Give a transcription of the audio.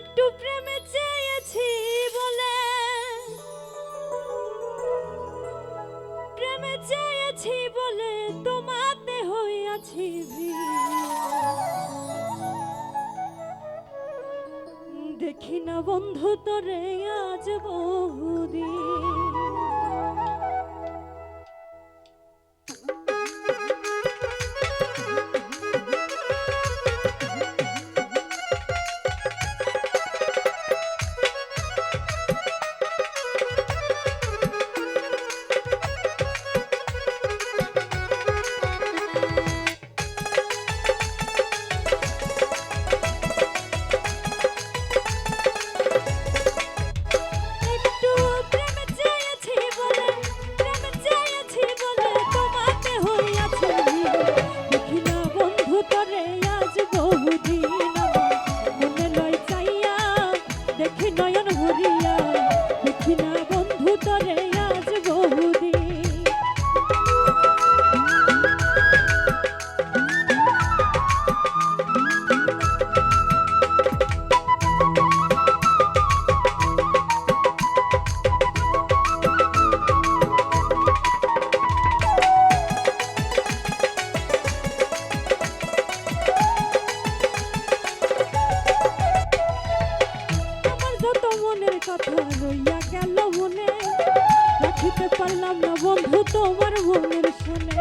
একটু প্রেমে চেয়েছি বলে প্রেমে চেয়েছি বলে তোমাতে হইয়াছি। দেখি না বন্ধু তোরে আজ দেখি নয়ন ভরিয়া কথা রইয়া গেল মনে। রাখিতে পারলাম না বন্ধু তোমার মনের শুনে।